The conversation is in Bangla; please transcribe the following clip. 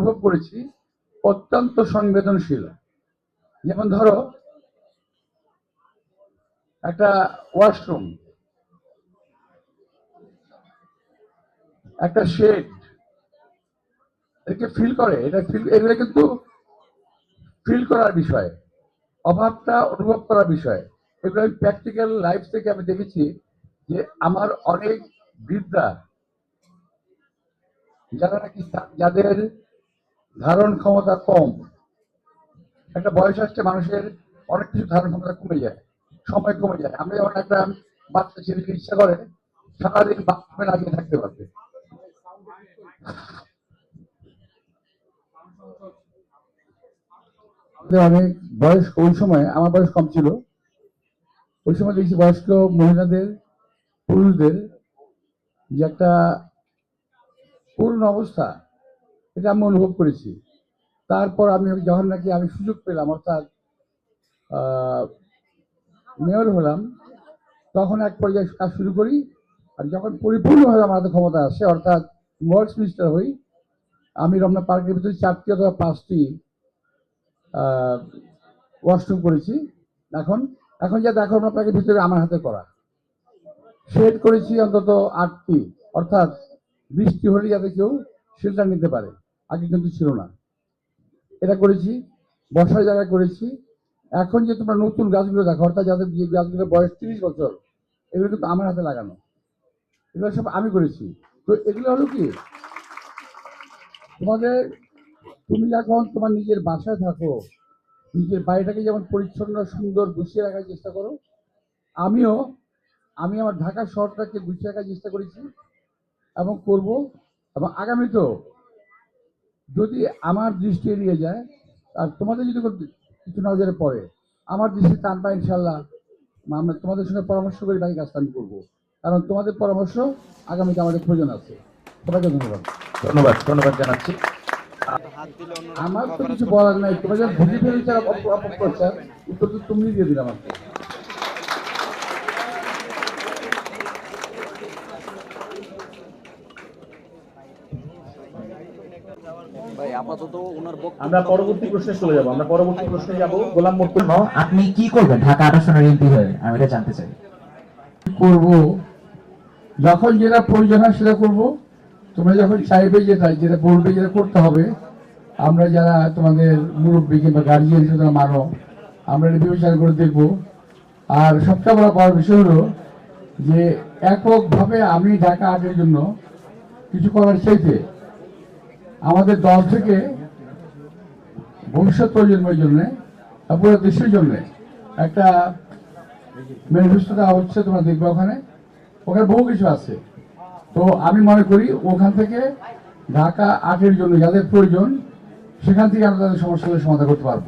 অনুভব করেছি, অত্যন্ত সংবেদনশীল। যেমন ধরো, একটা ওয়াশরুম, একটা শেড একে ফিল করে, এটা ফিল এগুলো কিন্তু ফিল করার বিষয়, অভাবটা অনুভব করার বিষয়। এগুলো আমি প্র্যাকটিক্যাল লাইফ থেকে আমি দেখেছি যে আমার অনেক বৃদ্ধা, যারা নাকি যাদের ধারণ ক্ষমতা কম। একটা বয়স আসছে, মানুষের অনেক কিছু ধারণ ক্ষমতা কমে যায়, সময় কমে যায়। আমরা যখন একটা বাচ্চা ছেলেকে ইচ্ছা করে, সারাদিন বাথরুমে লাগিয়ে থাকতে পারবে। অনেক বয়স ওই সময় আমার বয়স কম ছিল। ওই সময় দেখছি বয়স্ক মহিলাদের, পুরুষদের যে একটা পূর্ণ অবস্থা এটা আমি অনুভব করেছি। তারপর আমি যখন নাকি আমি সুযোগ পেলাম, অর্থাৎ মেয়র হলাম, তখন এক পর্যায়ে কাজ শুরু করি। আর যখন পরিপূর্ণভাবে আমার হাতে ক্ষমতা আসে, অর্থাৎ ওয়ার্কস মিনিস্টার হই, আমি রমনা পার্কের ভিতরে চারটি অথবা পাঁচটি ওয়াশরুম করেছি। এখন এখন যা দেখো রমনা পার্কের ভিতরে আমার হাতে করা। শেড করেছি অন্তত আটটি, অর্থাৎ বৃষ্টি হলে যাতে কেউ শেল্টার নিতে পারে। আগে কিন্তু ছিল না। এটা করেছি বসার জায়গা করেছি, এখন যে তোমরা নতুন গাছগুলো দেখো, অর্থাৎ যাদের যে গাছগুলো বয়স তিরিশ বছর, এগুলো কিন্তু আমার হাতে লাগানো। এগুলো সব আমি করেছি। তো এগুলো হলো কি? তোমাদের, তুমি যখন তোমার নিজের বাসায় থাকো, নিজের বাড়িটাকে যেমন পরিচ্ছন্ন, সুন্দর গুছিয়ে রাখার চেষ্টা করো, আমিও, আমি আমার ঢাকা শহরটাকে গুছিয়ে রাখার চেষ্টা করেছি এবং করব। এবং আগামীতেও যদি আমার দৃষ্টি এড়িয়ে যায় আর তোমাদের যদি কিছু নজরে পড়ে আমার দৃষ্টি টানবা ইনশাল্লাহ আমরা তোমাদের সঙ্গে পরামর্শ করে বাকি কাজটা আমি করব। কারণ তোমাদের পরামর্শ আগামীতে আমাদের প্রয়োজন আছে। সবাইকে ধন্যবাদ। ধন্যবাদ ধন্যবাদ জানাচ্ছি। আমার তো কিছু বলার নাই। তোমার যখন ভুলে ফেলেছে অপপ্রচার। উত্তর তো তুমি দিয়ে দিলাম আমাকে। আপাতত ওনার বক্তব্য আমরা পরবর্তী প্রশ্নে চলে যাব। আমরা পরবর্তী প্রশ্নে যাব গোলাম জন্য আপনি কি করবেন? ঢাকা আসনের এমপি হয়ে আমি এটা জানতে চাই। করব। যখন যেটা প্রয়োজন হয় সেটা করব। তোমরা যখন চাইবে যেটা যেটা বলবে যেটা করতে হবে আমরা যারা তোমাদের মুরব্বী কিংবা গার্জিয়ান যারা মানো আমরা এটা বিবেচনা করে দেখব। আর সবচেয়ে বড় পাওয়ার বিষয় হলো যে এককভাবে আমি ঢাকা আটের জন্য কিছু করার চাইতে আমাদের দল থেকে ভবিষ্যৎ প্রজন্মের জন্যে পুরো দেশের জন্য একটা ম্যানিফেস্টো দেওয়া হচ্ছে, তোমরা দেখবে ওখানে। ওখানে বহু কিছু আছে। তো আমি মনে করি ওখান থেকে ঢাকা আটের জন্য যাদের প্রয়োজন, সেখান থেকে আমরা তাদের সমস্যাগুলো সমাধান করতে পারব।